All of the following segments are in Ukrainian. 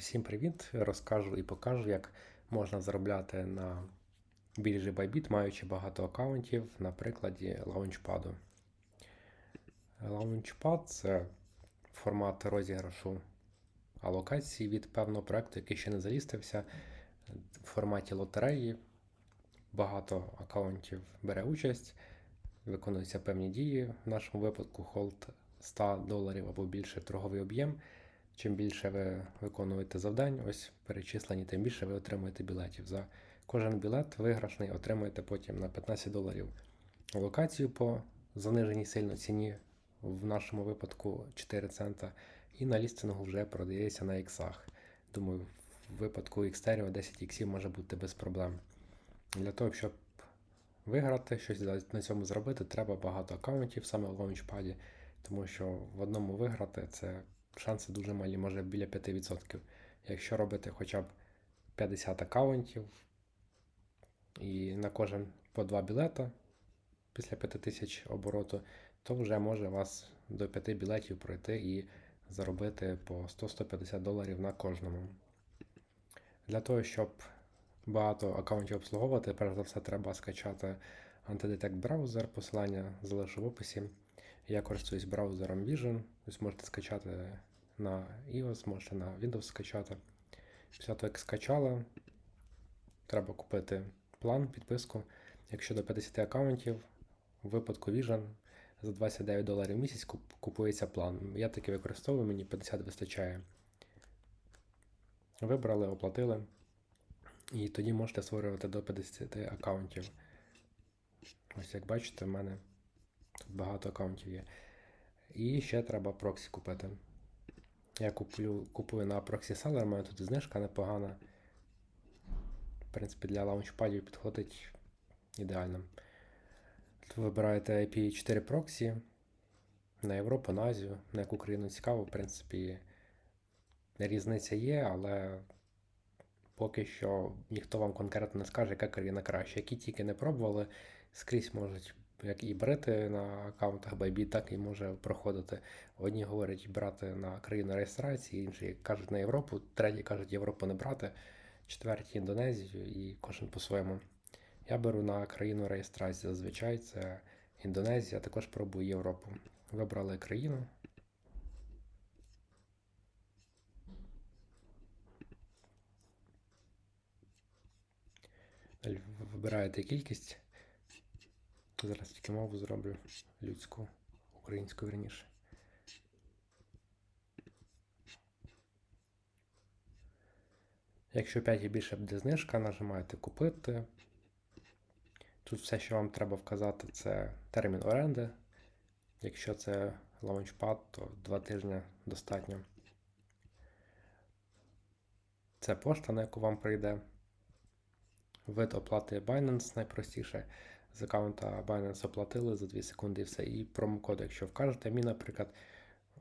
Всім привіт! Розкажу і покажу, як можна заробляти на біржі Bybit, маючи багато аккаунтів на прикладі Launchpad. Launchpad це формат розіграшу алокації від певного проекту, який ще не залістився в форматі лотереї. Багато аккаунтів бере участь, виконуються певні дії. В нашому випадку холд 100 доларів або більше торговий об'єм. Чим більше ви виконуєте завдань, ось перечислені, тим більше ви отримуєте білетів. За кожен білет виграшний отримуєте потім на 15 доларів локацію по заниженій сильно ціні, в нашому випадку 4 цента. І на лістингу вже продається на іксах. Думаю, в випадку Xtereo 10 іксів може бути без проблем. Для того, щоб виграти, щось на цьому зробити, треба багато аккаунтів саме в лаунчпаді, тому що в одному виграти це шанси дуже малі, може біля 5%. Якщо робити хоча б 50 аккаунтів і на кожен по 2 білета після 5000 обороту, то вже може вас до 5 білетів пройти і заробити по 100-150 доларів на кожному. Для того, щоб багато аккаунтів обслуговувати, перш за все, треба скачати Antidetect браузер, посилання залишу в описі. Я користуюсь браузером Vision, ось можете скачати на iOS, можете на Windows скачати. Після того, як скачали, треба купити план, підписку. Якщо до 50 аккаунтів, в випадку Vision за 29 доларів в місяць купується план. Я таки використовую, мені 50 вистачає. Вибрали, оплатили. І тоді можете створювати до 50 аккаунтів. Ось як бачите, в мене тут багато аккаунтів є. І ще треба проксі купити. Я куплю, купую на Proxy Seller, маю тут знижка непогана. В принципі, для лаунчпадів підходить ідеально. Тут вибираєте IP4 Proxy на Європу, на Азію, на яку країну цікаво, в принципі, різниця є, але поки що ніхто вам конкретно не скаже, яка країна краще. Які тільки не пробували, скрізь можуть як і брати на аккаунтах Bybit, так і може проходити. Одні говорять брати на країну реєстрації, інші кажуть на Європу, треті кажуть Європу не брати, четверті Індонезію і кожен по-своєму. Я беру на країну реєстрації. Зазвичай це Індонезія, також пробую Європу. Вибрали країну. Вибираєте кількість. Зараз тільки мову зроблю людську, українську верніше. Якщо 5 і більше буде знижка, нажимаєте купити. Тут все, що вам треба вказати, це термін оренди. Якщо це Launchpad, то 2 тижні достатньо. Це пошта, на яку вам прийде. Вид оплати Binance найпростіше з аккаунта Binance оплатили за 2 секунди і все. І промокод, якщо вкажете, мій, наприклад,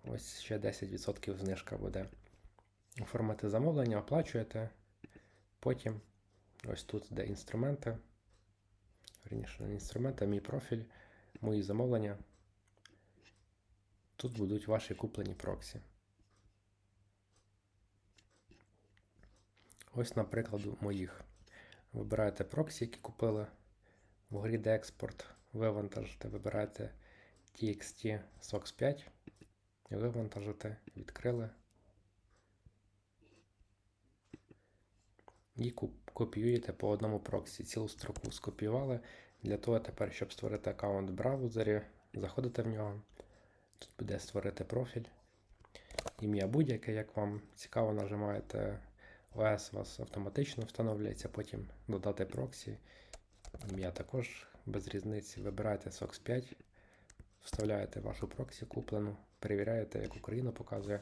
ось ще 10% знижка буде. Оформити замовлення, оплачуєте. Потім ось тут де інструменти. Верніше, інструменти, мій профіль, мої замовлення. Тут будуть ваші куплені проксі. Ось, наприклад, моїх. Вибираєте проксі, які купили. Вгорі де експорт вивантажите, вибираєте TXT SOX 5, вивантажите, відкрили і копіюєте по одному проксі. Цілу строку скопіювали. Для того тепер, щоб створити аккаунт в браузері, заходите в нього. Тут буде створити профіль. Ім'я будь-яке, як вам цікаво, нажимаєте OS, у вас автоматично встановлюється, потім додати проксі. Ім'я також без різниці. Вибираєте SOX 5, вставляєте вашу проксі куплену, перевіряєте, яку країну показує.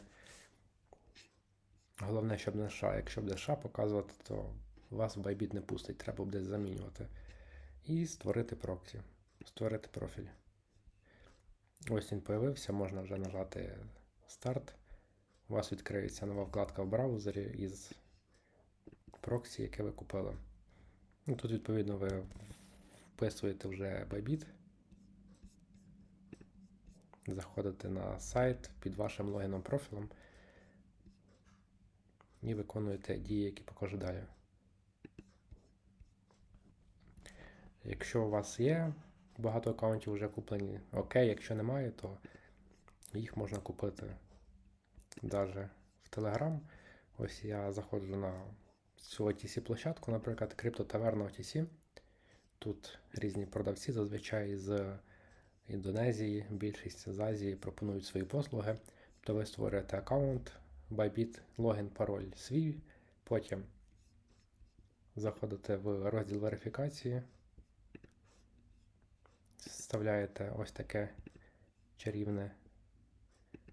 Головне, щоб не США. Якщо буде США показувати, то вас в Bybit не пустить, треба буде замінювати. І створити проксі, створити профіль. Ось він появився, можна вже нажати старт. У вас відкриється нова вкладка в браузері із проксі, яке ви купили. Ну, Тут, відповідно, ви вписуєте вже Bybit. Заходите на сайт під вашим логіном профілем. і виконуєте дії, які покажу далі. Якщо у вас є багато аккаунтів вже куплені, окей, якщо немає, то їх можна купити навіть в Telegram. Ось я заходжу на цю OTC площадку, наприклад, криптотаверна OTC. Тут різні продавці, зазвичай з Індонезії, більшість з Азії пропонують свої послуги. То ви створюєте аккаунт, Bybit, логін, пароль свій, потім заходите в розділ верифікації, вставляєте ось таке чарівне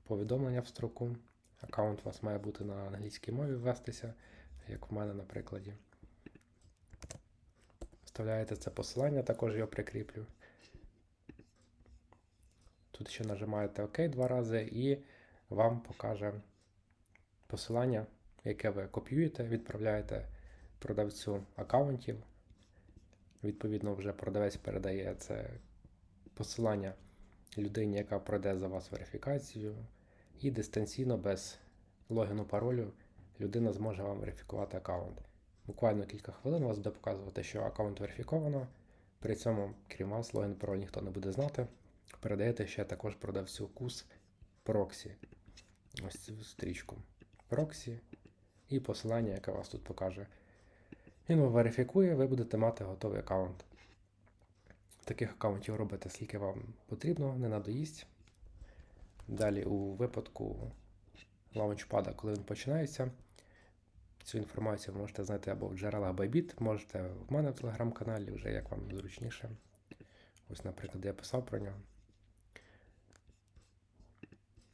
повідомлення в строку. Аккаунт у вас має бути на англійській мові ввестися, як в мене на прикладі. Вставляєте це посилання, також його прикріплю. Тут ще нажимаєте ОК два рази і вам покаже посилання, яке ви копіюєте, відправляєте продавцю аккаунтів. Відповідно, вже продавець передає це посилання людині, яка пройде за вас верифікацію, і дистанційно без логіну паролю людина зможе вам верифікувати аккаунт. Буквально кілька хвилин вас буде показувати, що аккаунт верифіковано. При цьому, крім вас, логін пароль ніхто не буде знати. Передаєте ще також продавцю кус проксі. Ось цю стрічку. Проксі і посилання, яке вас тут покаже. Він верифікує, ви будете мати готовий аккаунт. Таких аккаунтів робите, скільки вам потрібно, не надоїсть. Далі, у випадку лаунчпада, коли він починається, цю інформацію ви можете знайти або в джерелах Bybit, можете в мене в телеграм-каналі, вже як вам зручніше. Ось, наприклад, я писав про нього.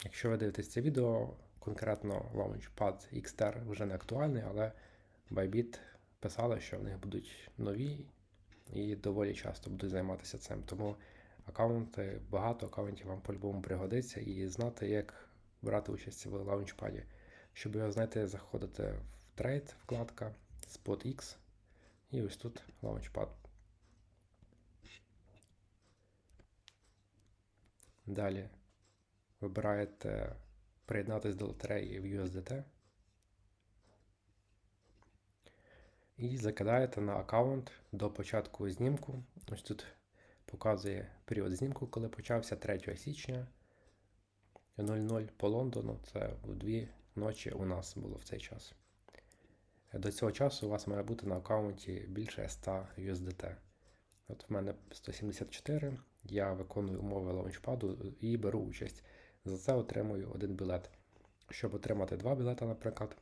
Якщо ви дивитесь це відео, конкретно Launchpad XTR вже не актуальний, але Bybit писали, що в них будуть нові і доволі часто будуть займатися цим. Тому аккаунти, багато аккаунтів вам по-любому пригодиться і знати, як брати участь в лаунчпаді. Щоб його знайти, заходите в трейд, вкладка, SpotX, і ось тут Launchpad. Далі вибираєте приєднатися до лотереї в USDT і закидаєте на аккаунт до початку знімку. Ось тут показує період знімку, коли почався 3 січня 00 по Лондону. Це у дві ночі у нас було в цей час. До цього часу у вас має бути на аккаунті більше 100 USDT. От в мене 174. Я виконую умови лаунчпаду і беру участь. За це отримую один білет. Щоб отримати два білета, наприклад,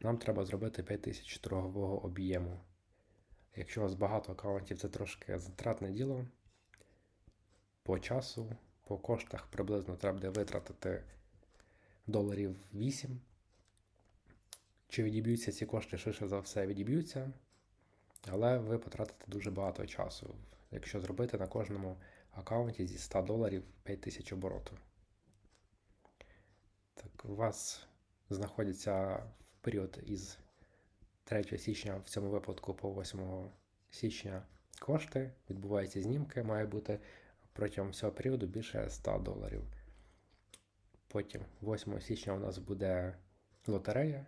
нам треба зробити 5000 торгового об'єму. Якщо у вас багато аккаунтів, це трошки затратне діло. По часу, по коштах приблизно треба буде витратити доларів 8. Чи відіб'ються ці кошти, швидше за все відіб'ються, але ви потратите дуже багато часу, якщо зробити на кожному аккаунті зі 100 доларів 5000 обороту. Так, у вас знаходяться в період із 3 січня, в цьому випадку по 8 січня кошти, відбуваються знімки, має бути протягом всього періоду більше 100 доларів. Потім 8 січня у нас буде лотерея.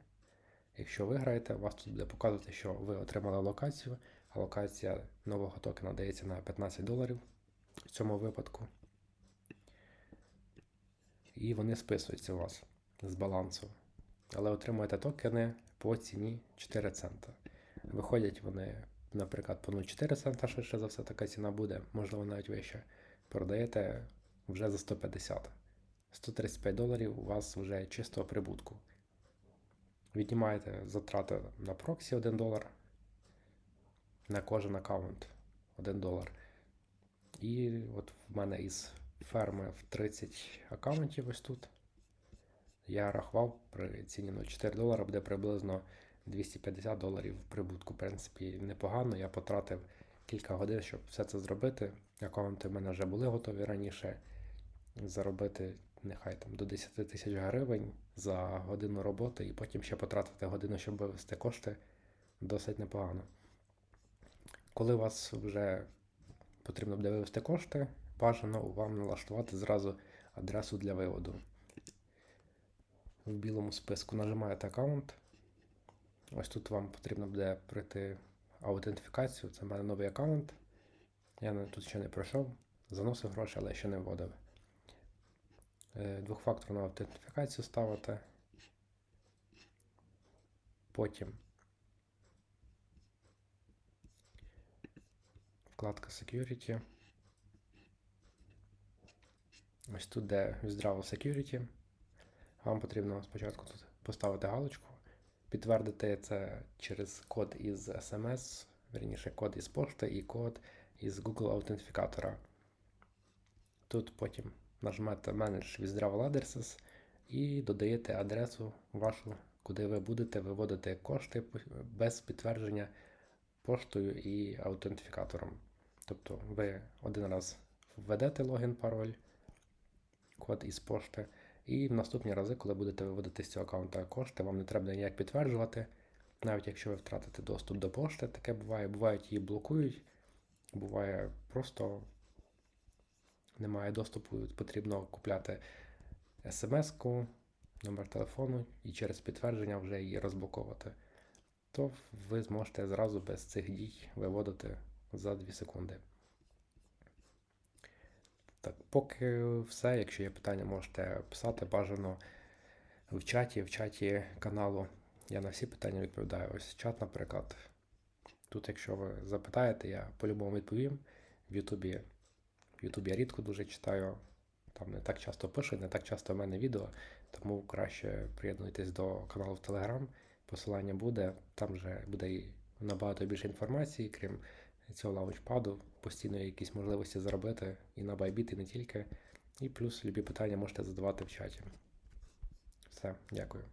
Якщо виграєте, вас тут буде показувати, що ви отримали локацію, а локація нового токена дається на 15 доларів в цьому випадку. І вони списуються у вас з балансу. Але отримуєте токени по ціні 4 цента. Виходять вони, наприклад, по 0,4 цента, швидше за все, така ціна буде, можливо, навіть вище. Продаєте вже за 150. 135 доларів у вас вже чистого прибутку. Віднімаєте затрати на проксі 1 долар. На кожен аккаунт 1 долар. І от в мене із ферми в 30 аккаунтів ось тут. Я рахував при ціні 0,4 долара буде приблизно 250 доларів прибутку. В принципі, непогано. Я потратив кілька годин, щоб все це зробити. Аккаунти в мене вже були готові раніше. Заробити нехай там до 10 тисяч гривень за годину роботи, і потім ще потратити годину, щоб вивести кошти, досить непогано. Коли у вас вже потрібно буде вивести кошти, бажано вам налаштувати зразу адресу для виводу. В білому списку нажимаєте аккаунт, Ось тут вам потрібно буде пройти аутентифікацію. Це в мене новий аккаунт. Я тут ще не пройшов. Заносив гроші, але ще не вводив. Е, Двохфакторну аутентифікацію ставите. Потім вкладка Security. Ось тут, де Withdrawal Security. Вам потрібно спочатку тут поставити галочку, підтвердити це через код із SMS, верніше код із пошти і код із Google аутентифікатора. Тут потім нажмете Manage Withdrawal Addresses і додаєте адресу вашу, куди ви будете виводити кошти без підтвердження поштою і аутентифікатором. Тобто ви один раз введете логін, пароль, код із пошти, і в наступні рази, коли будете виводити з цього аккаунта кошти, вам не треба ніяк підтверджувати. Навіть якщо ви втратите доступ до пошти, таке буває. Бувають її блокують, буває просто немає доступу, потрібно купляти смс-ку, номер телефону і через підтвердження вже її розблоковувати. То ви зможете зразу без цих дій виводити за 2 секунди. Так, поки все. Якщо є питання, можете писати бажано в чаті, в чаті каналу. Я на всі питання відповідаю. Ось чат, наприклад. Тут, якщо ви запитаєте, я по-любому відповім. В Ютубі, в Ютубі я рідко дуже читаю. Там не так часто пишуть, не так часто в мене відео, тому краще приєднуйтесь до каналу в Телеграм. Посилання буде, там вже буде набагато більше інформації, крім цього лаунчпаду, постійно якісь можливості заробити і на байбіт, і не тільки. І плюс любі питання можете задавати в чаті. Все, дякую.